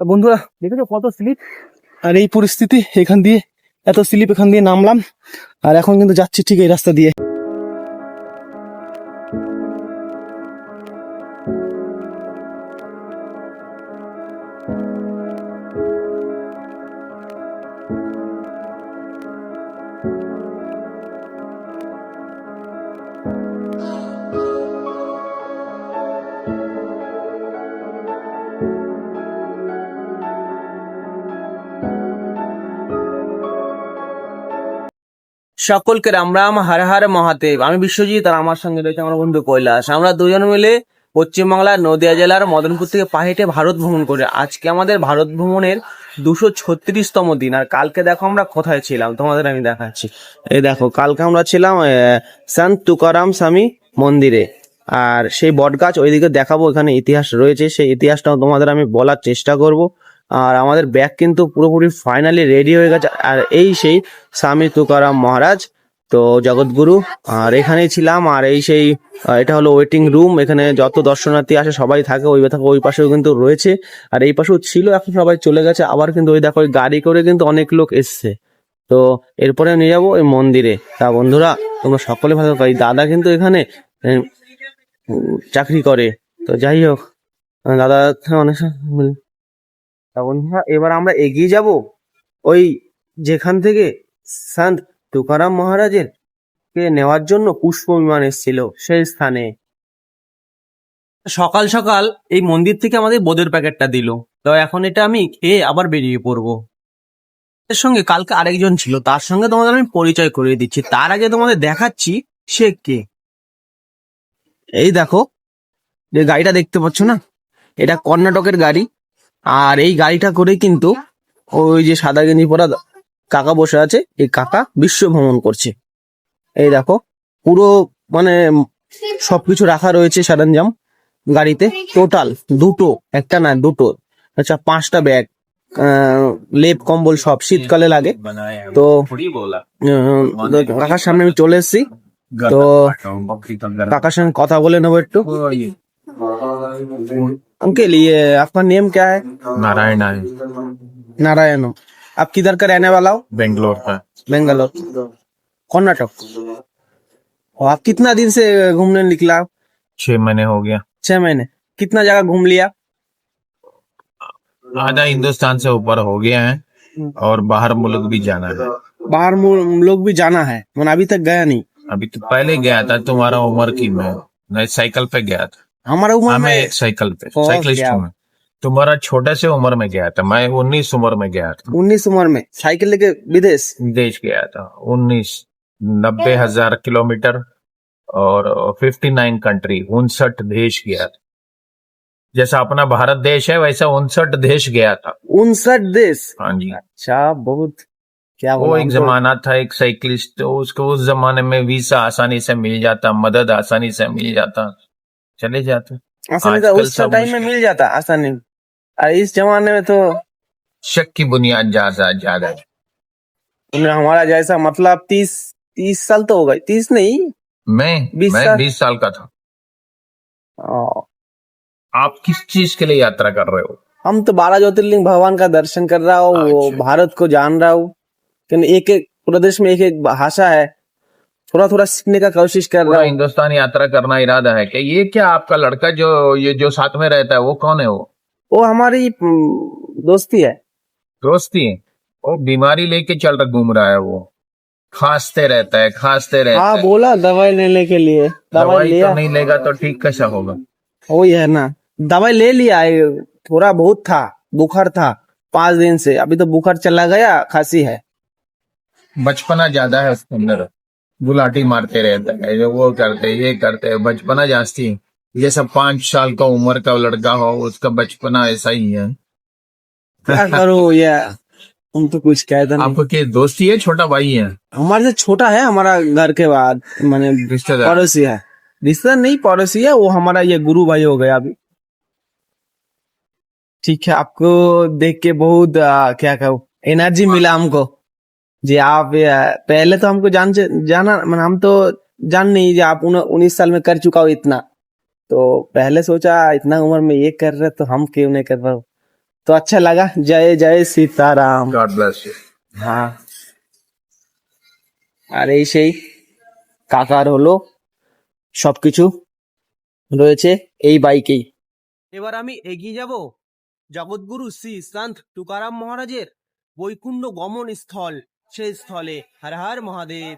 তা বন্ধুরা, দেখেছ কত স্লিপ? আর এই পরিস্থিতি, এখান দিয়ে, এত স্লিপ এখান দিয়ে নামলাম, আর এখন কিন্তু যাচ্ছি ঠিক এই রাস্তা দিয়ে। সকলকে রাম রাম, হর হর মহাদেব। আমি বিশ্বজিৎ আর আমার সঙ্গে রয়েছে আমার বন্ধু কৈলাস। আমরা দুজন মিলে পশ্চিমবাংলার নদিয়া জেলার মদনপুর থেকে পাহেটে ভারত ভ্রমণ করে আজকে আমাদের ভারত ভ্রমণের দুশো ছত্রিশতম দিন। আর কালকে দেখো আমরা কোথায় ছিলাম? তোমাদের আমি দেখাচ্ছি। এই দেখো, কালকে আমরা ছিলাম সন্ত তুকারাম স্বামী মন্দিরে। আর সেই বটগাছ ওইদিকে দেখাবো, এখানে ইতিহাস রয়েছে। সেই ইতিহাসটাও তোমাদের আমি বলার চেষ্টা করব। আর আমাদের ব্যাগ কিন্তু পুরোপুরি ফাইনালি রেডি হয়ে গেছে। আর এই সেই স্বামী তুকারাম মহারাজ, তো জগৎগুরু, আর এখানেই ছিলাম। আর এই সেই এটা হলো ওয়েটিং রুম এখানে যত দর্শনার্থী আসে, সবাই থাকে। ওই থাকে ওই পাশেও কিন্তু রয়েছে। আর এই পাশেও ছিল, এখন সবাই চলে গেছে। আবার কিন্তু ওই দেখো, ওই গাড়ি করে কিন্তু অনেক লোক এসছে। তো এরপরে নিয়ে যাব ওই মন্দিরে। তা বন্ধুরা, তোমরা সকলে ভালো পাই দাদা কিন্তু এখানে চাকরি করে। তো যাই হোক, দাদা, অনেক তা বন্ধুরা, এবার আমরা এগিয়ে যাব ওই যেখান থেকে সন্ত তুকারাম মহারাজের কে নেওয়ার জন্য পুষ্প বিমান এসেছিল, সেই স্থানে। সকাল সকাল এই মন্দির থেকে আমাদের বোধের প্যাকেটটা দিল। তো এখন এটা আমি খেয়ে আবার বেরিয়ে পড়ব। এর সঙ্গে কালকে আরেকজন ছিল, তার সঙ্গে তোমাদের আমি পরিচয় করিয়ে দিচ্ছি। তার আগে তোমাদের দেখাচ্ছি সে কে। এই দেখো, যে গাড়িটা দেখতে পাচ্ছ না? এটা কর্ণাটকের গাড়ি। আর এই গাড়িটা করে কিন্তু ওই যে সাদা গেঞ্জি পরা কাকা বসে আছে এই কাকা বিশ্ব ভ্রমণ করছে। এই দেখো পুরো মানে সবকিছু রাখা রয়েছে সরঞ্জাম গাড়িতে টোটাল দুটো একটা না দুটো আচ্ছা পাঁচটা ব্যাগ লেপ কম্বল সব শীতকালে লাগে। তো কাকার সামনে আমি চলে এসেছি। তো কাকার সঙ্গে কথা বলে নেব একটু। अंकल ये आपका नेम क्या है? नारायण है नारायण आप किधर का रहने वाला हो? बेंगलोर का। बेंगलोर। कर्नाटक। और आप कितना दिन से घूमने निकला? छह महीने हो गया। छह महीने। कितना जगह घूम लिया? आधा हिंदुस्तान से ऊपर हो गया है और बाहर मुल्क भी जाना है। बाहर मु- लोग भी जाना है। मैंने अभी तक गया नहीं। अभी तो पहले गया था तुम्हारा उम्र की मैं साइकिल पे गया था। हमारा उम्र मैं एक साइकिल पे साइकिलिस्ट हूँ तुम्हारा छोटे से उम्र में गया था मैं उन्नीस उम्र में गया था। उन्नीस उम्र में साइकिल लेके विदेश। देश गया था उन्नीस नब्बे हज़ार किलोमीटर और फिफ्टी नाइन कंट्री उनसठ देश गया था। जैसा अपना भारत देश है वैसा उनसठ देश गया था। उनसठ देश? हाँ जी। अच्छा बहुत। क्या वो एक जमाना था एक साइकिलिस्ट तो उसको उस जमाने में वीसा आसानी से मिल जाता मदद आसानी से मिल जाता। चले जाते। आसानी से उस टाइम में मिल जाता आसानी। और इस जमाने में तो शक की बुनियाद ज़्यादा ज़्यादा है। हमारा जैसा मतलब तीस तीस साल तो हो गए। तीस नहीं मैं बीस मैं साल? बीस साल का था। आप किस चीज़ के लिए यात्रा कर रहे हो? हम तो बारह ज्योतिर्लिंग भगवान का दर्शन कर रहा हूँ वो अच्छा। भारत को जान रहा हूँ। एक एक प्रदेश में एक एक भाषा है। थोड़ा थोड़ा सीखने का कोशिश कर रहा हूँ। हिंदुस्तान यात्रा करना इरादा है कि ये क्या आपका लड़का जो ये जो साथ में रहता है वो कौन है वो? वो हमारी हम्म, दोस्ती है। दोस्ती है? वो बीमारी लेके चल रहा घूम रहा है वो। खांसते रहता है खांसते रहता हाँ है। बोला दवाई लेने के लिए। दवाई दवाई लिया। तो नहीं लेगा तो ठीक कैसा होगा? वही है ना। दवाई ले लिया है थोड़ा बहुत था बुखार था पाँच दिन से। अभी तो बुखार चला गया खांसी है। बचपना ज़्यादा है उसके अंदर। गुलाटी मारते रहता है वो करते ये करते है। बचपना जास्ती ये सब पाँच साल का उम्र का लड़का हो उसका बचपना ऐसा ही है। क्या करो ये तुम तो कुछ कहते नहीं। आपको क्या दोस्ती है छोटा भाई है? हमारे से छोटा है हमारा घर के बाद मैंने रिश्तेदार। पड़ोसी है। रिश्तेदार नहीं पड़ोसी है वो हमारा ये गुरु भाई हो गया अभी। ठीक है आपको देख के बहुत आ, क्या कहूँ एनर्जी मिला हमको। जी आप आ, पहले तो हमको जान जाना मतलब हम तो जान नहीं जी आप उन- उन्नीस साल में कर चुका हो इतना तो पहले सोचा इतना उम्र में ये कर रहे तो हम क्यों नहीं कर पाओ तो अच्छा लगा जय जय सीताराम गॉड ब्लेस यू হ্যাঁ আর এই সেই কাকার হলো সবকিছু রয়েছে এই বাইকেই এবার আমি এগিয়ে যাব জগৎগুরু শ্রী সন্ত তুকারাম মহারাজের বৈকুণ্ঠ গমন স্থল সেই স্থলে হর হর মহাদেব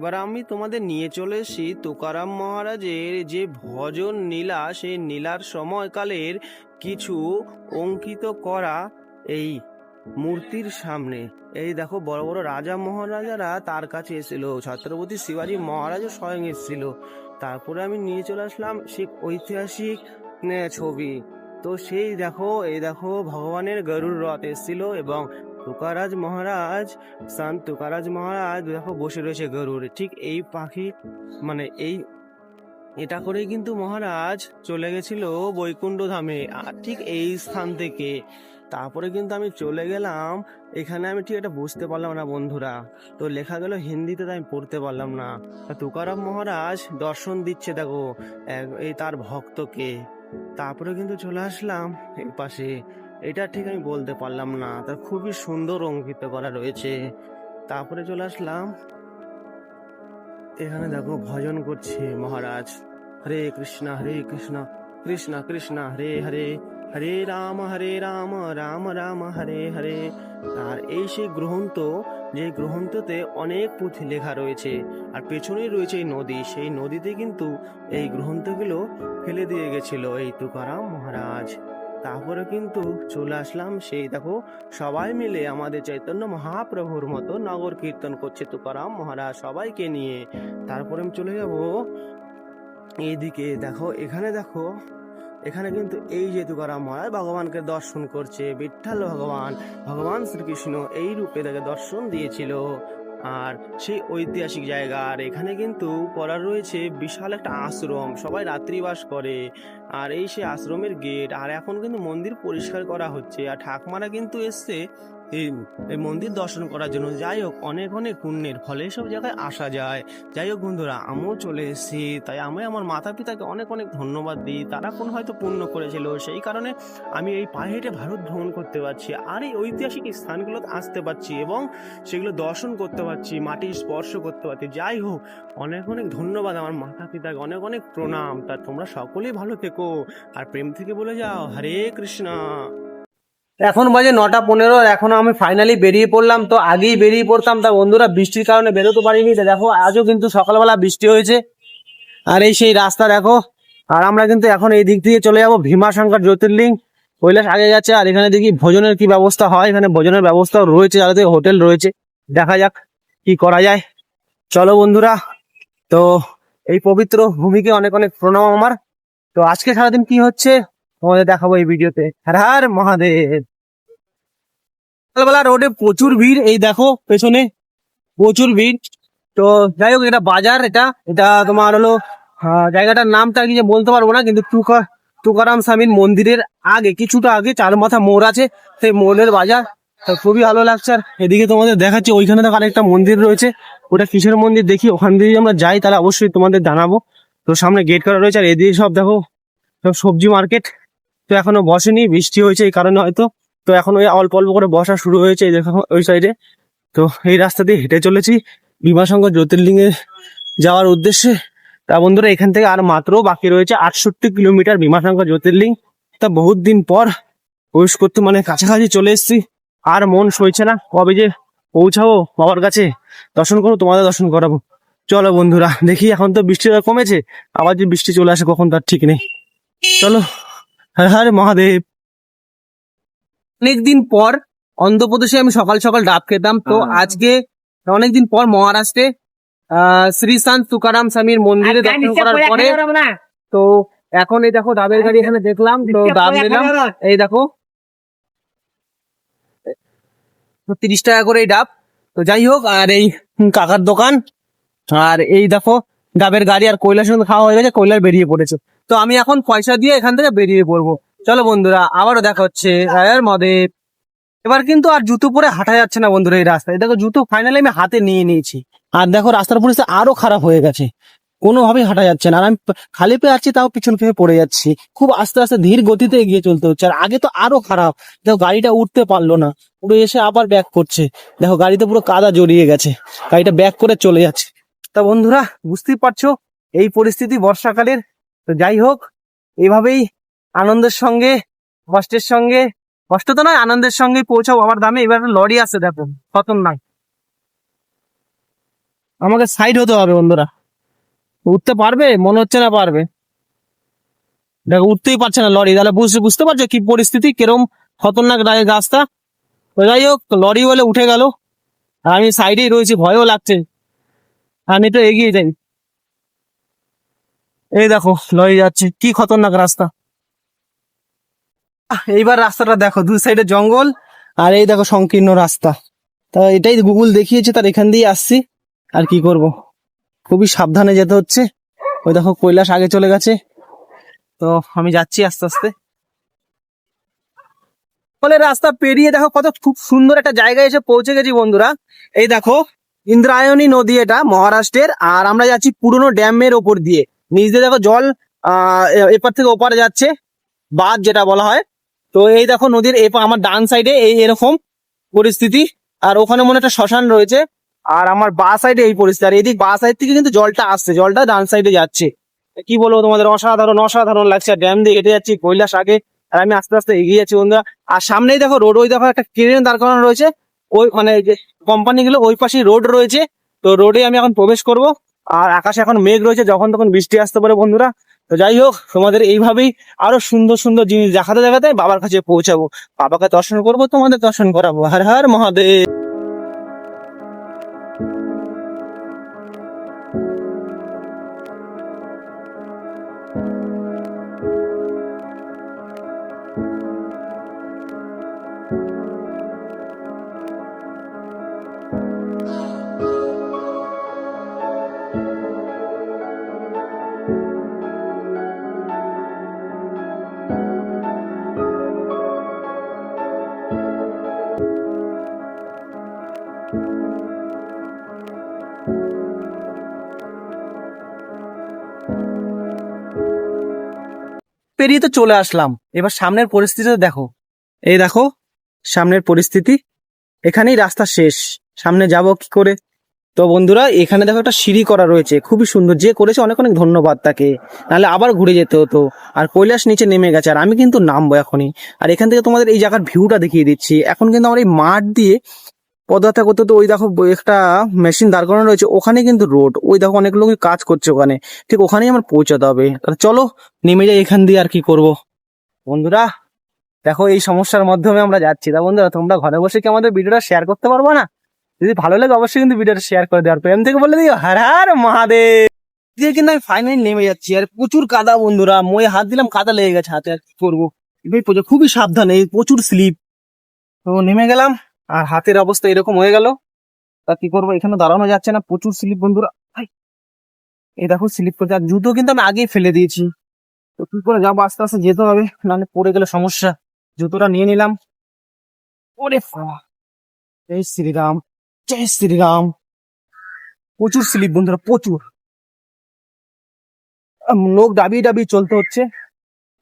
এবার আমি তোমাদের নিয়ে চলে এসেছি তুকারাম মহারাজের যে ভজন নীলা, সেই নীলার সময়কালের কিছু অঙ্কিত করা এই মূর্তির সামনে। এই দেখো, বড় বড় রাজা মহারাজারা তার কাছে এসেছিল, ছত্রপতি শিবাজী মহারাজও স্বয়ং এসেছিল। তারপরে আমি নিয়ে চলে আসলাম সেই ঐতিহাসিক ছবি। তো সেই দেখো, এই দেখো, ভগবানের গরুর রথ এসেছিল এবং তুকারাজ মহারাজ সান তুকারাজ মহারাজ, দেখো বসে রয়েছে গরুর। ঠিক এই পাখি মানে এই, এটা করেই কিন্তু মহারাজ চলে গেছিল বৈকুণ্ঠ ধামে, আর ঠিক এই স্থান থেকে। তারপরে কিন্তু আমি চলে গেলাম, এখানে আমি ঠিক এটা বুঝতে পারলাম না বন্ধুরা। তো লেখা গেল হিন্দিতে তাই আমি পড়তে পারলাম না। তা তুকারাম মহারাজ দর্শন দিচ্ছে দেখো এই তার ভক্তকে। তারপরে কিন্তু চলে আসলাম এই পাশে। এটা ঠিক আমি বলতে পারলাম না। তার খুবই সুন্দর অঙ্কিত করা রয়েছে। তারপরে চলে আসলাম। এখানে দেখো ভজন করছে মহারাজ। হরে কৃষ্ণ হরে কৃষ্ণ কৃষ্ণ কৃষ্ণ, হরে হরে হরে রাম হরে রাম রাম রাম, হরে হরে। আর এই সেই গ্রন্থ, যে গ্রন্থতে অনেক পুঁথি লেখা রয়েছে। আর পেছনেই রয়েছে এই নদী। সেই নদীতে কিন্তু এই গ্রন্থগুলো ফেলে দিয়ে গেছিল এই তুকারাম মহারাজ। তারপরে কিন্তু চলে আসলাম সেই দেখো, সবাই মিলে আমাদের চৈতন্য মহাপ্রভুর মতো নগর কীর্তন করছে তুকারাম মহারাজ সবাইকে নিয়ে। তারপরে আমি চলে যাব এইদিকে, দেখো, এখানে দেখো, এখানে কিন্তু এই যে তুকারাম মহারাজ ভগবানকে দর্শন করছে, বিঠ্ঠাল ভগবান ভগবান শ্রীকৃষ্ণ এই রূপে তাকে দর্শন দিয়েছিল। আর সেই ঐতিহাসিক জায়গা। আর এখানে কিন্তু করার রয়েছে বিশাল একটা আশ্রম, সবাই রাত্রিবাস করে। আর এই সে আশ্রমের গেট আর এখন কিন্তু মন্দির পরিষ্কার করা হচ্ছে। আর ঠাকমারা কিন্তু এসছে এই মন্দির দর্শন করার জন্য যাই হোক, অনেক অনেক পুণ্যের ফলে সব জায়গায় আসা যায়। যাই হোক বন্ধুরা, আমিও চলে এসেছি, তাই আমি আমার মাতা পিতাকে অনেক অনেক ধন্যবাদ দিই। তারা কোন হয়তো পুণ্য করেছিল, সেই কারণে আমি এই পায়ে হেঁটে ভারত ভ্রমণ করতে পারছি আর এই ঐতিহাসিক স্থানগুলোতে আসতে পারছি এবং সেগুলো দর্শন করতে পারছি, মাটি স্পর্শ করতে পারছি। যাই হোক, অনেক অনেক ধন্যবাদ আমার মাতা পিতাকে অনেক অনেক প্রণাম। তা তোমরা সকলেই ভালো থেকো। আর প্রেম থেকে বলে যাও, হরে কৃষ্ণ। এখন বাজে নটা পনেরো এখন আমি ফাইনালি বেরিয়ে পড়লাম, তো আগেই বেরিয়ে পড়তাম। তা বন্ধুরা, বৃষ্টির কারণে বেরোতে পারিনি। তা দেখো, আজও কিন্তু সকালবেলা বৃষ্টি হয়েছে। আর এই সেই রাস্তা দেখো, আর আমরা কিন্তু এখন এই দিক দিয়ে চলে যাব ভীমাশঙ্কর জ্যোতির্লিঙ্গ কৈলাস আগে যাচ্ছে আর এখানে দেখি ভোজনের কি ব্যবস্থা হয়। এখানে ভোজনের ব্যবস্থাও রয়েছে যাতে হোটেল রয়েছে। দেখা যাক কি করা যায়। চলো বন্ধুরা, তো এই পবিত্র ভূমিকে অনেক অনেক প্রণাম আমার। তো আজকে সারাদিন কি হচ্ছে? তোমাদের দেখাবো এই ভিডিওতে। হর হর মহাদেব। সকালবেলা রোডে প্রচুর ভিড়, এই দেখো পেছনে প্রচুর ভিড়। তো যাই হোক, এটা বাজার, এটা এটা তোমার হলো জায়গাটার নামটা কি বলতে পারব না, কিন্তু তুকা, তুকারাম স্বামীর মন্দিরের আগে, কিছুটা আগে চার মাথা মোড় আছে, সেই মোড়ের বাজার। তো খুবই ভালো লাগছে, আর এদিকে তোমাদের দেখাচ্ছি, ওইখানে দেখো আরেকটা মন্দির রয়েছে, ওটা কিসের মন্দির দেখি, ওখান দিয়ে আমরা যাই তাহলে অবশ্যই তোমাদের জানাব। তো সামনে গেট করা রয়েছে, আর এদিকে সব দেখো, সব সবজি মার্কেট তো এখনও বসেনি, বৃষ্টি হয়েছে এই কারণে হয়তো। তো এখন ওই অল্প অল্প করে বসা শুরু হয়েছে এই দেখো ওই সাইডে তো এই রাস্তা দিয়ে হেঁটে চলেছি ভীমাশঙ্কর জ্যোতির্লিঙ্গে যাওয়ার উদ্দেশ্যে। তা বন্ধুরা, এখান থেকে আর মাত্র বাকি রয়েছে আটষট্টি কিলোমিটার ভীমাশঙ্কর জ্যোতির্লিঙ্গ তা বহুত দিন পর প্রবেশ করতে মানে কাছাকাছি চলে এসেছি। আর মন সইছে না, কবে যে পৌঁছাবো বাবার কাছে। দর্শন করব তোমাদের দর্শন করাবো। চলো বন্ধুরা, দেখি এখন তো বৃষ্টিটা কমেছে, আবার যে বৃষ্টি চলে আসে কখন তার ঠিক নেই। চলো, হর হর মহাদেব। অনেকদিন পর অন্ধ্রপ্রদেশে আমি সকাল সকাল ডাব খেতাম। তো আজকে অনেকদিন পর মহারাষ্ট্রে আহ শ্রী সান্ত তুকারাম স্বামীর মন্দিরে দর্শন করার পরে তো এখন এই দেখো ডাবের গাড়ি এখানে দেখলাম তো ডাব নিলাম। এই দেখো। তো তিরিশ টাকা করে এই ডাব। তো যাই হোক আর এই কাকার দোকান আর এই দেখো ডাবের গাড়ি আর সঙ্গে খাওয়া হয়ে গেছে কয়লার বেরিয়ে পড়েছে। তো আমি এখন পয়সা দিয়ে এখান থেকে বেরিয়ে পড়ব। চলো বন্ধুরা, আবারও দেখা হচ্ছে রায়ের মদেব এবার কিন্তু আর জুতো পরে হাঁটা যাচ্ছে না বন্ধুরা এই রাস্তায়। দেখো জুতো ফাইনালি আমি হাতে নিয়ে নিয়েছি। আর দেখো রাস্তার পরিস্থিতি আরও খারাপ হয়ে গেছে। কোনোভাবেই হাঁটা যাচ্ছে না। আর আমি খালি পেয়ে আছি, তাও পিছন ফিরে পড়ে যাচ্ছি। খুব আস্তে আস্তে ধীর গতিতে এগিয়ে চলতে হচ্ছে। আর আগে তো আরও খারাপ। দেখো গাড়িটা উঠতে পারল না। পুরো এসে আবার ব্যাক করছে। দেখো গাড়িতে পুরো কাদা জড়িয়ে গেছে। গাড়িটা ব্যাক করে চলে যাচ্ছে। তা বন্ধুরা, বুঝতেই পারছ, এই পরিস্থিতি বর্ষাকালের। তো যাই হোক এইভাবেই আনন্দের সঙ্গে, কষ্টের সঙ্গে, কষ্ট তো নয়, আনন্দের সঙ্গে পৌঁছাও আমার দামে এবার লরি আছে, দেখো, খতরনাক। আমাকে সাইড হতে হবে, বন্ধুরা। উঠতে পারবে? মনে হচ্ছে না পারবে। দেখো, উঠতেই পারছে না লরি। তাহলে বুঝতে বুঝতে পারছ কি পরিস্থিতি? কিরম খতরনাক রাস্তা? তো যাই হোক, লরি বলে উঠে গেল। আর আমি সাইডেই রয়েছি, ভয়ও লাগছে। আমি একটু এগিয়ে যাই। এই দেখো, লরি যাচ্ছে। কি খতরনাক রাস্তা। এইবার রাস্তাটা দেখো দুই সাইডে জঙ্গল, আর এই দেখো সংকীর্ণ রাস্তা। তা এটাই গুগল দেখিয়েছে, তার এখান দিয়ে আসছি, আর কি করব? খুবই সাবধানে যেতে হচ্ছে। ওই দেখো কৈলাস আগে চলে গেছে। তো আমি যাচ্ছি আস্তে আস্তে। ফলে রাস্তা পেরিয়ে দেখো কত খুব সুন্দর একটা জায়গায় এসে পৌঁছে গেছি বন্ধুরা। এই দেখো, ইন্দ্রায়ণী নদী এটা মহারাষ্ট্রের, আর আমরা যাচ্ছি পুরনো ড্যামের ওপর দিয়ে। নিচ দিয়ে দেখো জল, আহ এপার থেকে ওপারে যাচ্ছে, বাঁধ যেটা বলা হয়। তো এই দেখো নদীর আমার ডান সাইডে এই এরকম পরিস্থিতি। আর ওখানে মনে একটা শ্মশান রয়েছে। আর আমার বা সাইডে এই পরিস্থিতি। আর এদিক বা সাইড থেকে কিন্তু জলটা আসছে। জলটা ডান সাইডে যাচ্ছে। কি বলব তোমাদের? অসাধারণ অসাধারণ লাগছে। ড্যাম দিয়ে হেঁটে যাচ্ছি কৈলাস আগে। আর আমি আস্তে আস্তে এগিয়ে যাচ্ছি বন্ধুরা। আর সামনেই দেখো রোড ওই দেখো একটা ট্রেন দাঁড় করানো রয়েছে। ওই মানে যে কোম্পানি গুলো, ওই পাশেই রোড রয়েছে। তো রোডে আমি এখন প্রবেশ করব। আর আকাশে এখন মেঘ রয়েছে। যখন তখন বৃষ্টি আসতে পারে বন্ধুরা। তো যাই হোক, তোমাদের এইভাবেই আরও সুন্দর সুন্দর জিনিস দেখাতে দেখাতে বাবার কাছে পৌঁছাবো। বাবাকে দর্শন করব, তোমাদের দর্শন করাবো। হর হর মহাদেব। পেরিয়ে তো চলে আসলাম। এবার সামনের পরিস্থিতি দেখো। এই দেখো, সামনের পরিস্থিতি। এখানেই রাস্তা শেষ। সামনে যাব কি করে? তো বন্ধুরা, এখানে দেখো একটা সিঁড়ি করা রয়েছে। খুবই সুন্দর। যে করেছে অনেক অনেক ধন্যবাদ তাকে। নাহলে আবার ঘুরে যেতে হতো। আর কৈলাস নিচে নেমে গেছে, আর আমি কিন্তু নামবো এখনই। আর এখান থেকে তোমাদের এই জায়গার ভিউটা দেখিয়ে দিচ্ছি। এখন কিন্তু আমার এই মাঠ দিয়ে পদযাত্রা করতে তো ওই দেখো একটা মেশিন দাঁড় করানো রয়েছে, ওখানে কিন্তু রোড ওই দেখো অনেক লোক কাজ করছে ওখানে। ঠিক ওখানেই আমার পৌঁছাতে হবে। তাহলে চলো, নেমে যাই এখান দিয়ে আর কি করব। বন্ধুরা, দেখো এই সমস্যার মাধ্যমে আমরা যাচ্ছি। তা বন্ধুরা, তোমরা ঘরে বসে কি আমাদের ভিডিওটা শেয়ার করতে পারব না? যদি ভালো লাগে, অবশ্যই কিন্তু ভিডিওটা শেয়ার করে দেওয়ার প্রেম থেকে বলে দিও, হার হার মহাদেব! দিয়ে কিন্তু আমি ফাইনালি নেমে যাচ্ছি। আর প্রচুর কাদা বন্ধুরা মই হাত দিলাম, কাদা লেগে গেছে, হাতে আর কি করব? খুবই সাবধানে প্রচুর স্লিপ তো নেমে গেলাম। আর হাতের অবস্থা এরকম হয়ে গেল। তা কি করব? এখানে দাঁড়ানো যাচ্ছে না। প্রচুর স্লিপ বন্ধুরা! এই দেখো স্লিপ করতে আর জুতো কিন্তু আমি আগেই ফেলে দিয়েছি। তো কি করে যাব? আস্তে আস্তে যেতে হবে। নাহলে পড়ে গেলে সমস্যা। জুতোটা নিয়ে নিলাম। ওরে! জয় শ্রীরাম জয় শ্রীরাম। প্রচুর স্লিপ বন্ধুরা প্রচুর। লোক ডাবিয়ে ডাবিয়ে চলতে হচ্ছে।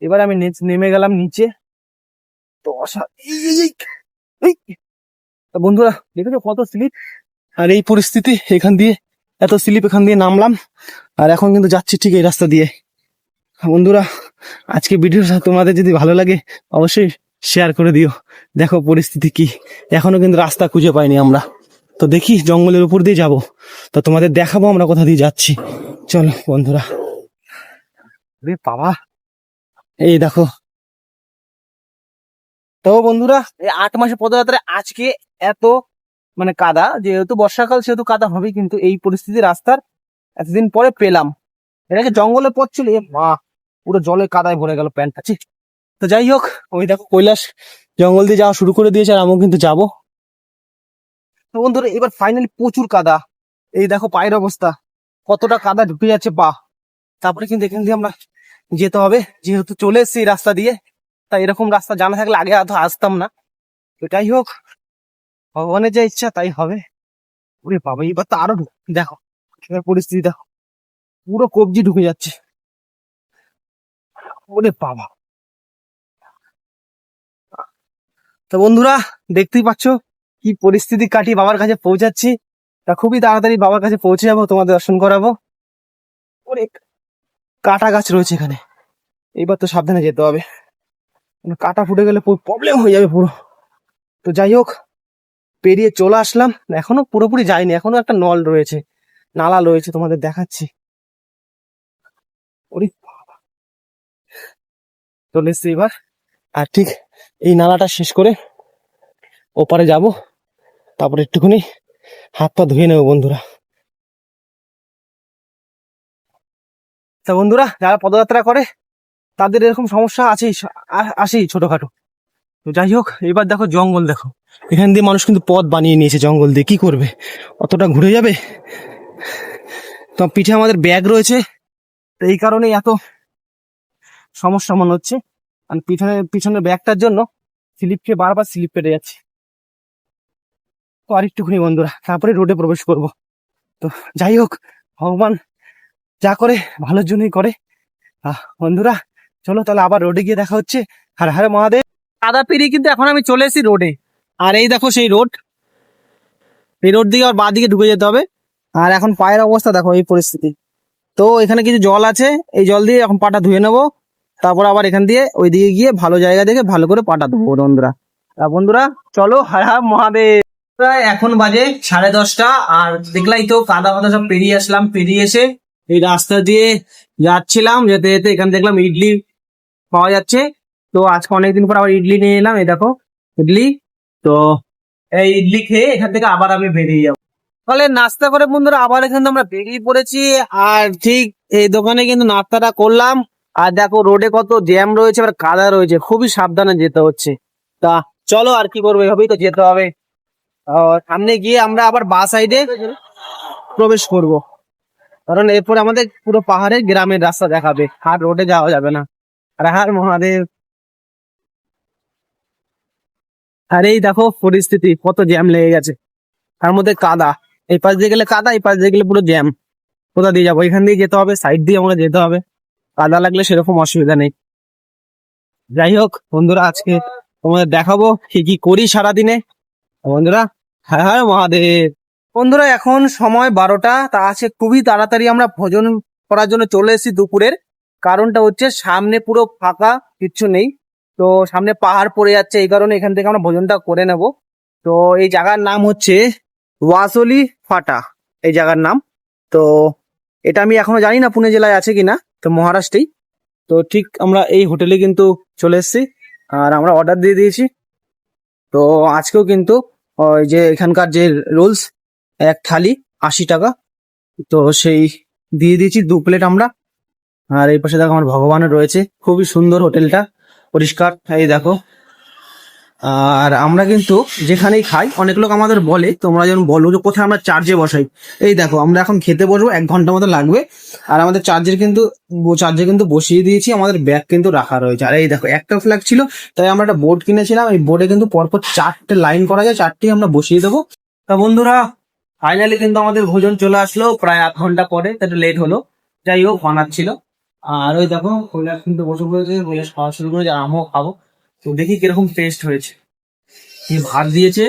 এবার আমি নেমে গেলাম নিচে। তো অসা- এই, বন্ধুরা, দেখেছ কত স্লিপ? আর এই পরিস্থিতি, এখান দিয়ে এত স্লিপ এখান দিয়ে নামলাম, আর এখন কিন্তু যাচ্ছি ঠিক এই রাস্তা দিয়ে। বন্ধুরা, আজকে ভিডিওটা তোমাদের যদি ভালো লাগে, অবশ্যই শেয়ার করে দিও। দেখো পরিস্থিতি কি, এখনও কিন্তু রাস্তা খুঁজে পাইনি আমরা। তো দেখি জঙ্গলের উপর দিয়ে যাব। তো তোমাদের দেখাবো আমরা কোথা দিয়ে যাচ্ছি। চলো বন্ধুরা। বাবা, এই দেখো তো বন্ধুরা, এই আট মাসে পদযাত্রায় আজকে এত মানে কাদা, যেহেতু বর্ষাকাল, সেহেতু কাদা হবেই, কিন্তু এই পরিস্থিতি রাস্তার এতদিন পরে পেলাম। এটাকে জঙ্গলে পথ ছিল মা, পুরো জলে কাদায় ভরে গেল প্যান্টটা, ছি। তো যাই হোক, ওই দেখো কৈলাস জঙ্গল দিয়ে যাওয়া শুরু করে দিয়েছে, আর আমিও কিন্তু যাব। তো বন্ধুরা, এবার ফাইনালি প্রচুর কাদা। এই দেখো পায়ের অবস্থা, কতটা কাদা ঢুকে যাচ্ছে পা তারপরে কিন্তু এখান দিয়ে আমরা যেতে হবে, যেহেতু চলে এসেছি রাস্তা দিয়ে। তাই এরকম রাস্তা জানা থাকলে আগে হয়তো আসতাম না। তো যাই হোক, ভগবানের যা ইচ্ছা তাই হবে। ওরে বাবা, এবার তো আরও দেখো পরিস্থিতি দেখো। পুরো কবজি ঢুকে যাচ্ছে। ওরে বাবা। তো বন্ধুরা, দেখতেই পাচ্ছ কি পরিস্থিতি কাটিয়ে বাবার কাছে পৌঁছাচ্ছি। তা খুবই তাড়াতাড়ি বাবার কাছে পৌঁছে যাব, তোমাদের দর্শন করাবো। অনেক কাটা গাছ রয়েছে এখানে। এইবার তো সাবধানে যেতে হবে। কাটা ফুটে গেলে প্রবলেম হয়ে যাবে পুরো। তো যাই হোক, পেরিয়ে চলে আসলাম। এখনও পুরোপুরি যায়নি এখনও একটা নল রয়েছে, নালা রয়েছে তোমাদের দেখাচ্ছি। চলে এসছি এবার। আর ঠিক এই নালাটা শেষ করে ওপারে যাব। তারপরে একটুখানি হাত পা ধুয়ে নেব বন্ধুরা। তা বন্ধুরা, যারা পদযাত্রা করে তাদের এরকম সমস্যা আছেই আসেই ছোটখাটো। যাই হোক, এবার দেখো জঙ্গল দেখো। এখান দিয়ে মানুষ কিন্তু পথ বানিয়ে নিয়েছে জঙ্গল দিয়ে। কি করবে? অতটা ঘুরে যাবে? তো পিঠে আমাদের ব্যাগ রয়েছে। তো এই কারণেই এত সমস্যা মনে হচ্ছে। আর পিছনে পিছনের ব্যাগটার জন্য স্লিপকে বারবার স্লিপ কেটে যাচ্ছে। তো আর একটুখানি বন্ধুরা, তারপরে রোডে প্রবেশ করব। তো যাই হোক, ভগবান যা করে, ভালোর জন্যই করে। বন্ধুরা চলো তাহলে আবার রোডে গিয়ে দেখা হচ্ছে। হার হারে মহাদেব। কাদা পেরিয়ে কিন্তু এখন আমি চলে এসেছি রোডে আর এই দেখো সেই রোড এই রোড দিকে আর বাঁ দিকে ঢুকে যেতে হবে। আর এখন পায়ের অবস্থা দেখো এই পরিস্থিতি। তো এখানে কিছু জল আছে, এই জল দিয়ে এখন পাটা ধুয়ে নেব। তারপর আবার এখান দিয়ে ওই দিকে গিয়ে ভালো জায়গা দেখে ভালো করে পাটা দেবো বন্ধুরা। বন্ধুরা, চলো হায় হায় মহাদেব। প্রায় এখন বাজে সাড়ে দশটা, আর দেখলাই তো কাদা ফাদা সব পেরিয়ে আসলাম, পেরিয়ে এসে এই রাস্তা দিয়ে যাচ্ছিলাম, যেতে যেতে এখানে দেখলাম ইডলি পাওয়া যাচ্ছে। তো আজকে অনেকদিন পর আবার ইডলি নিয়ে এলাম, এই দেখো, ইডলি। তো এই ইডলি খেয়ে এখান থেকে আবার আমি বেরিয়ে যাব। তাহলে নাস্তা করে বন্ধুরা, আবার এখান থেকে আমরা বেরিয়ে পড়েছি। আর ঠিক এই দোকানে কিন্তু নাস্তাটা করলাম। আর দেখো, রোডে কত জ্যাম রয়েছে আর কাদা রয়েছে। খুবই সাবধানে যেতে হচ্ছে। তা চলো আর কি করব, এভাবেই তো যেতে হবে। সামনে গিয়ে আমরা আবার বা সাইডে প্রবেশ করব। কারণ এরপর আমাদের পুরো পাহাড়ের গ্রামের রাস্তা দেখাবে, আর রোডে যাওয়া যাবে না। আর হার মহাদেব। আর এই দেখো পরিস্থিতি, কত জ্যাম লেগে গেছে। তার মধ্যে কাদা। এই পাশ দিয়ে গেলে কাদা, এই পাশ দিয়ে গেলে পুরো জ্যাম। কোথা দিয়ে যাব? এখান দিয়ে যেতে হবে সাইড দিয়ে আমাকে যেতে হবে। কাদা লাগলে সেরকম অসুবিধা নেই। যাই হোক, বন্ধুরা, আজকে তোমাদের দেখাবো কি কি করি সারাদিনে। বন্ধুরা হ্যাঁ হ্যাঁ মহাদেব। বন্ধুরা, এখন সময় বারোটা, তা আছে খুবই তাড়াতাড়ি আমরা ভোজন করার জন্য চলে এসেছি দুপুরের। কারণটা হচ্ছে সামনে পুরো ফাঁকা, কিচ্ছু নেই। তো সামনে পাহাড় পড়ে যাচ্ছে, এই কারণে এখান থেকে আমরা ভোজনটা করে নেব। তো এই জায়গার নাম হচ্ছে ওয়াসলি ফাটা, এই জায়গার নাম। তো এটা আমি এখনও জানি না পুনে জেলায় আছে কিনা, তো মহারাষ্ট্রেই। তো ঠিক আমরা এই হোটেলে কিন্তু চলে এসেছি, আর আমরা অর্ডার দিয়ে দিয়েছি। তো আজকেও কিন্তু ওই যে এখানকার যে রোলস, এক থালি আশি টাকা। তো সেই দিয়ে দিয়েছি দু প্লেট আমরা। আর এই পাশে দেখো আমার ভগবানের রয়েছে। খুবই সুন্দর হোটেলটা। পরিষ্কার। এই দেখো। আর আমরা কিন্তু যেখানেই খাই, অনেক লোক আমাদের বলে, তোমরা যেমন বলো যে কোথায় আমরা চার্জে বসাই। এই দেখো, আমরা এখন খেতে বসবো, এক ঘণ্টা মতো লাগবে। আর আমাদের চার্জের কিন্তু, চার্জে কিন্তু বসিয়ে দিয়েছি, আমাদের ব্যাগ কিন্তু রাখা রয়েছে। আর এই দেখো একটা ফ্ল্যাগ ছিল, তাই আমরা একটা বোর্ড কিনেছিলাম। এই বোর্ডে কিন্তু পরপর চারটে লাইন করা যায়, চারটেই আমরা বসিয়ে দেবো। তা বন্ধুরা ফাইনালি কিন্তু আমাদের ভোজন চলে আসলো। প্রায় আধ ঘণ্টা পরে একটু লেট হলো। যাই হোক, বানাচ্ছিল। আর ওই দেখো কৈলাস কিন্তু বসে পড়েছে কৈলাস খাওয়া শুরু করেছে আমিও খাব। তো দেখি কীরকম টেস্ট হয়েছে। ভাত দিয়েছে,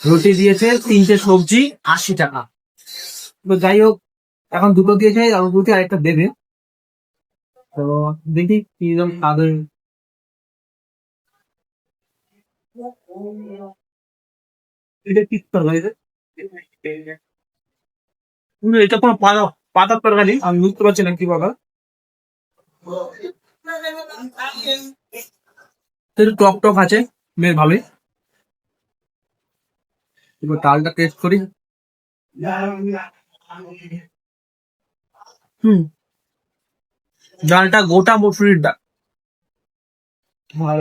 রুটি দিয়েছে, তিনটে সবজি, আশি টাকা। তো যাই হোক, এখন দুটো দিয়েছে, আর রুটি আরেকটা দেবে। তো দেখি কি রকম তাদের এটা কি এটা কোনো পাতা পাতার তরকারি? আমি বুঝতে পারছি না কি বাবা টক টক আছে, বেশ ভালোই। এবার ডালটা টেস্ট করি। হুম। ডালটা গোটা মসুরির ডাল। আর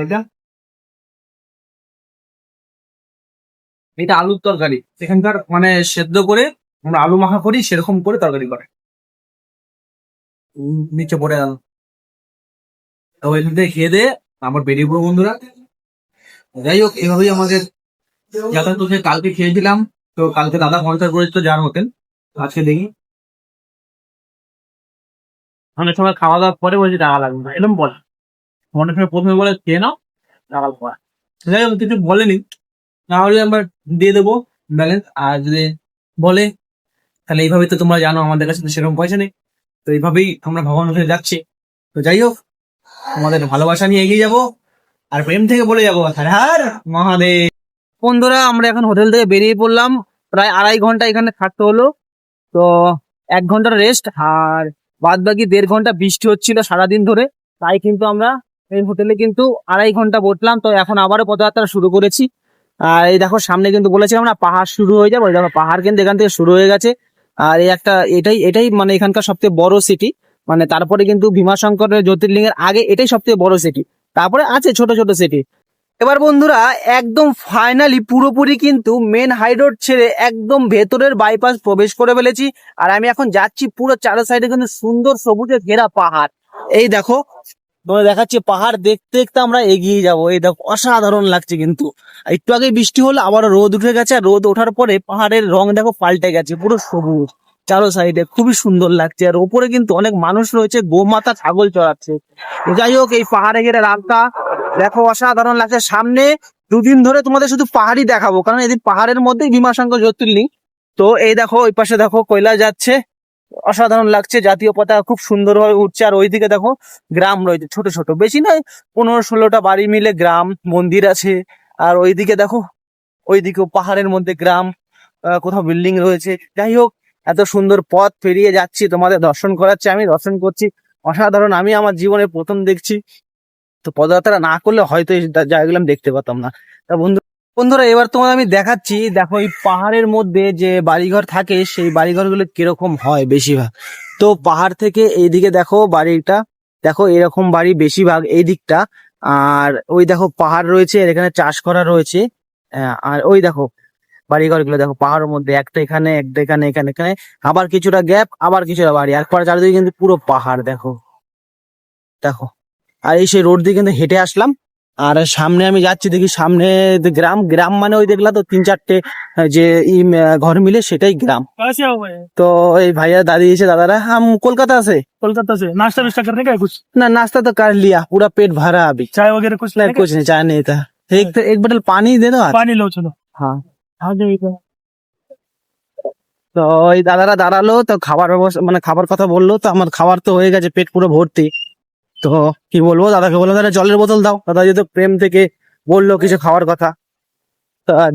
এটা আলুর তরকারি। এখানকার মানে সেদ্ধ করে আমরা আলু মাখা করি, সেরকম করে তরকারি করে। নিচে পড়ে গেল ওইখান থেকে খেয়ে দিয়ে আবার বেরিয়ে পড়ব বন্ধুরা। যাই হোক, এভাবেই আমাদের যাতায়াত হচ্ছে। কালকে খেয়েছিলাম, তো কালকে দাদা পঞ্চাশ করেছিল যার হোটেল আজকে দেখি। অনেক সময় খাওয়া দাওয়ার পরে বলছি টাকা লাগবে না। এরকম বলে। অনেক সময় প্রথমে বলে, খেয়ে নাও, টাকা পরে যাই হোক, কিছু বলেনি। না হলে আমরা দিয়ে দেবো ব্যালেন্স। আর যদি বলে, তাহলে এইভাবে তো তোমরা জানো, আমাদের কাছে তো সেরকম পয়সা নেই। তো এইভাবেই আমরা ভগবান হয়ে যাচ্ছি। তো যাই হোক তোমাদের ভালোবাসা নিয়ে এগিয়ে যাব আর প্রেম থেকে বলে যাব হর মহাদেব। বন্ধুরা, আমরা এখন হোটেল থেকে বেরিয়ে পড়লাম। প্রায় আড়াই ঘণ্টা এখানে থাকতে হলো। তো এক ঘণ্টার রেস্ট আর বাদ বাকি দেড় ঘণ্টা বৃষ্টি হচ্ছিল সারাদিন ধরে। তাই কিন্তু আমরা এই হোটেলে কিন্তু আড়াই ঘণ্টা বসলাম। তো এখন আবারও পদযাত্রা শুরু করেছি। আর এই দেখো, সামনে কিন্তু বলেছিলাম না, পাহাড় শুরু হয়ে যাবে। দেখো, পাহাড় কিন্তু এখান থেকে শুরু হয়ে গেছে। আর এই একটা, এটাই এটাই মানে এখানকার সবথেকে বড় সিটি মানে তারপরে কিন্তু ভীমাশঙ্করের জ্যোতির্লিঙ্গের আগে এটাই সবথেকে বড় সিটি। তারপরে আছে ছোট ছোট সিটি। এবার বন্ধুরা, একদম ফাইনালি পুরোপুরি কিন্তু মেন হাই রোড ছেড়ে একদম ভেতরের বাইপাস প্রবেশ করে ফেলেছি। আর আমি এখন যাচ্ছি পুরো চারো সাইডে কিন্তু সুন্দর সবুজে ঘেরা পাহাড়। এই দেখো তোমাদের দেখাচ্ছি পাহাড় দেখতে দেখতে আমরা এগিয়ে যাব। এই দেখো, অসাধারণ লাগছে কিন্তু। একটু আগে বৃষ্টি হলো আবার রোদ উঠে গেছে। আর রোদ ওঠার পরে পাহাড়ের রং দেখো পাল্টে গেছে, পুরো সবুজ। চারো সাইডে খুবই সুন্দর লাগছে। আর ওপরে কিন্তু অনেক মানুষ রয়েছে, গোমাতা ছাগল চড়াচ্ছে। যাই হোক, এই পাহাড়ে ঘেরা রাস্তা দেখো অসাধারণ লাগছে। সামনে দুদিন ধরে তোমাদের শুধু পাহাড়ই দেখাবো, কারণ এদিন পাহাড়ের মধ্যেই ভীমাশঙ্কর জ্যোতির্লিঙ্গ। তো এই দেখো, ওই পাশে দেখো কয়লা যাচ্ছে। অসাধারণ লাগছে, জাতীয় পতাকা খুব সুন্দর হয়ে উঠছে। আর ওইদিকে দেখো গ্রাম রয়েছে, ছোট ছোট। বেশি নয়, পনেরো, ষোলোটা বাড়ি মিলে গ্রাম, মন্দির আছে। আর ওইদিকে দেখো, ওইদিকেও পাহাড়ের মধ্যে গ্রাম কোথাও বিল্ডিং রয়েছে। যাই হোক এত সুন্দর পথ পেরিয়ে যাচ্ছি, তোমাদের দর্শন করাচ্ছে আমি, দর্শন করছি। অসাধারণ, আমি আমার জীবনে প্রথম দেখছি। তো পদযাত্রা না করলে হয়তো এই জায়গাগুলো আমি দেখতে পাতাম না। তা বন্ধু, বন্ধুরা, এবার তোমাদের আমি দেখাচ্ছি, দেখো এই পাহাড়ের মধ্যে যে বাড়িঘর থাকে, সেই বাড়িঘরগুলো কীরকম হয় বেশিরভাগ। তো পাহাড় থেকে এইদিকে দেখো বাড়িটা, দেখো এরকম বাড়ি বেশিরভাগ এই দিকটা আর ওই দেখো পাহাড় রয়েছে, এখানে চাষ করা রয়েছে। আর ওই দেখো বাড়িঘর গুলো দেখো পাহাড়ের মধ্যে একটা এখানে একটা এখানে এখানে এখানে আবার কিছুটা গ্যাপ আবার কিছুটা বাড়ি আর পরে চারিদিকে কিন্তু পুরো পাহাড় দেখো দেখো আর এই সেই রোড দিয়ে কিন্তু হেঁটে আসলাম আর সামনে আমি যাচ্ছি দেখি সামনে যে গ্রাম গ্রাম মানে ওই দেখলা তো তিন চারটে আহ, যে ই আহ, ঘর মিলে সেটাই গ্রাম कैसे हो गए তো এই ভাইয়া দাদি এসে দাদারা हम कोलकाता से कोलकाता से नाश्ता वास्ता करने का है कुछ ना नाश्ता तो कर लिया पूरा पेट भरा अभी चाय वगैरह कुछ नहीं लेने का? कुछ नहीं चाय नहीं था एक एक बोतल पानी दे दो आज। पानी लो चलो हाँ आ जाओ इधर। তো ওই দাদারা দাঁড়াল, তো খাবার ব্যবস্থা মানে খাবার কথা বলল, তো আমার খাবার তো হয়ে গেছে, পেট পুরো ভর্তি। তো কি বলব, দাদাকে বললাম, দাদা, জলের বোতল দাও। দাদা যেহেতু প্রেম থেকে বলল কিছু খাওয়ার কথা।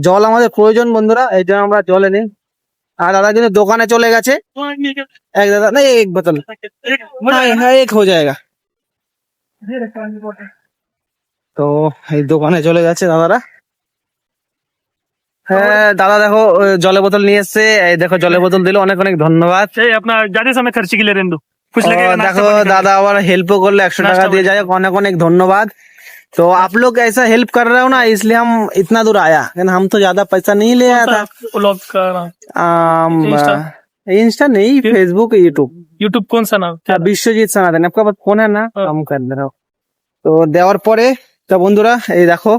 জল আমাদের প্রয়োজন, বন্ধুরা, এই জন্য আমরা জল এনে আর দাদা কিন্তু দোকানে চলে গেছে। এক দাদা না এক বোতল। হ্যাঁ এক হয়ে যায়গা তো এই দোকানে চলে গেছে দাদারা। হ্যাঁ দাদা দেখো জলের বোতল নিয়ে এসছে দেখো জলের বোতল দিল অনেক অনেক ধন্যবাদ সেই আপনার যাদের সামনে খরচি কিলে রেন্দু দেখো দাদা আবার হেল্পও করলো একশो টাকা দিয়ে যাই অনেক অনেक ধন্যবাদ तो आप लोग ऐसा हेल्प कर रहे हो ना इसलिए हम इतना दूर आया हम तो ज़्यादा पैसा नहीं ले आया था इंस्टा नहीं फेसबुक यूट्यूब यूट्यूब कौन सा नाम বিশ্বজিৎ সানাদান আপনার ফোন है ना हम कर रहे हो তো দেওয়ার পরে তো বন্ধুরা এই দেখো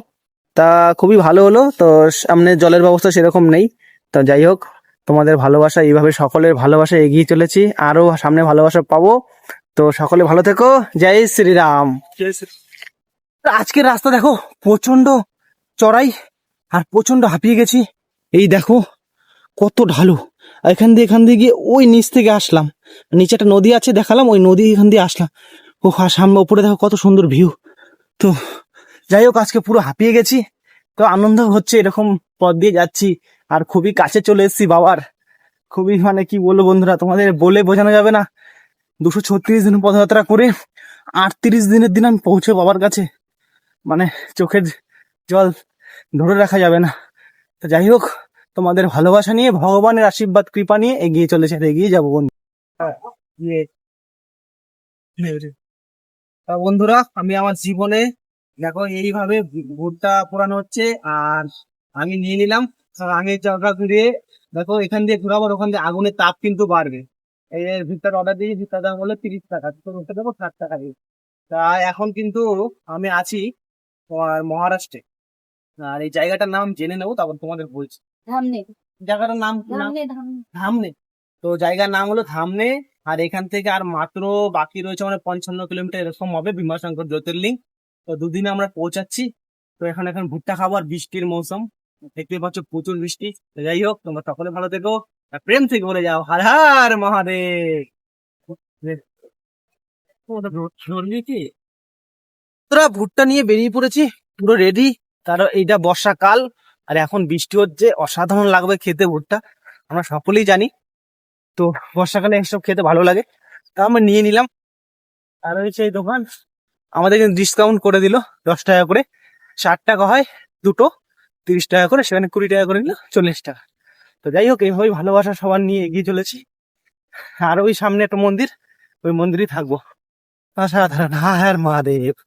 তা খুবই ভালো হলো। তো সামনে জলের ব্যবস্থা সেরকম নেই। তো যাই হোক তোমাদের ভালোবাসা এইভাবে সকলের ভালোবাসা এগিয়ে চলেছি। আরও সামনে ভালোবাসা পাবো। তো সকলে ভালো থেকো। জয় শ্রীরাম। আজকের রাস্তা দেখো প্রচণ্ড চড়াই আর প্রচণ্ড হাঁপিয়ে গেছি। এই দেখো কত ঢালু। এখান দিয়ে এখান দিয়ে গিয়ে ওই নিচ থেকে আসলাম। নিচে একটা নদী আছে দেখালাম ওই নদী এখান দিয়ে আসলাম। ও সামনে উপরে দেখো কত সুন্দর ভিউ তো যাই হোক, আজকে পুরো হাঁপিয়ে গেছি। তো আনন্দ হচ্ছে এরকম পথ দিয়ে যাচ্ছি। আর খুবই কাছে চলে এসেছি বাবার। খুবই মানে কি বলব বন্ধুরা, তোমাদের বলে বোঝানো যাবে না। দুশো ছত্রিশ দিন পদযাত্রা করে আটত্রিশ দিনের দিন আমি পৌঁছে বাবার কাছে। মানে চোখের জল ধরে রাখা যাবে না। তো যাই হোক, তোমাদের ভালোবাসা নিয়ে, ভগবানের আশীর্বাদ, কৃপা নিয়ে এগিয়ে চলেছে এগিয়ে যাব বন্ধু। ইয়ে। তা বন্ধুরা, আমি আমার জীবনে দেখো এইভাবে ভুট্টা পোড়ানো হচ্ছে আর আমি নিয়ে নিলাম। আগের জায়গা ঘুরিয়ে দেখো এখান দিয়ে ঘুরাবার ওখান দিয়ে আগুনের তাপ কিন্তু বাড়বে। এই ভিতর অর্ডার দিয়ে ভিতর দাম হলো তিরিশ টাকা। তো ওটা দেবো ষাট টাকা দিয়ে। তা এখন কিন্তু আমি আছি তোমার মহারাষ্ট্রে। আর এই জায়গাটার নাম জেনে নেব তারপর তোমাদের বলছি। জায়গাটার নাম ধামনে তো জায়গার নাম হলো ধামনে আর এখান থেকে আর মাত্র বাকি রয়েছে মানে পঞ্চান্ন কিলোমিটার এরকম হবে ভীমাশঙ্কর জ্যোতির্লিঙ্গ। তো দুদিনে আমরা পৌঁছাচ্ছি। তো এখন এখন ভুট্টা খাব আর বৃষ্টির মৌসুম। দেখতে পাচ্ছ প্রচুর বৃষ্টি। তো যাই হোক, তোমরা সকলে ভালো থেকো প্রেম থেকে বলে যাও। হার হার মহাদেব। তোরা ভুট্টা নিয়ে বেরিয়ে পড়েছি, পুরো রেডি কারণ এইটা বর্ষাকাল, আর এখন বৃষ্টি হচ্ছে, অসাধারণ লাগবে খেতে ভুট্টা। আমরা সকলেই জানি। তো বর্ষাকালে এসব খেতে ভালো লাগে। তা আমরা নিয়ে নিলাম। আর হয়েছে এই দোকান। আমাদের কিন্তু ডিসকাউন্ট করে দিল দশ টাকা করে। ষাট টাকা হয় দুটো, তিরিশ টাকা করে, সেখানে কুড়ি টাকা করে নিল চল্লিশ টাকা। তো যাই হোক, এইভাবেই ভালোবাসা সবার নিয়ে এগিয়ে চলেছি। আর ওই সামনে একটা মন্দির, ওই মন্দিরই থাকব। অসাধারণ হ্যাঁ মহাদেব।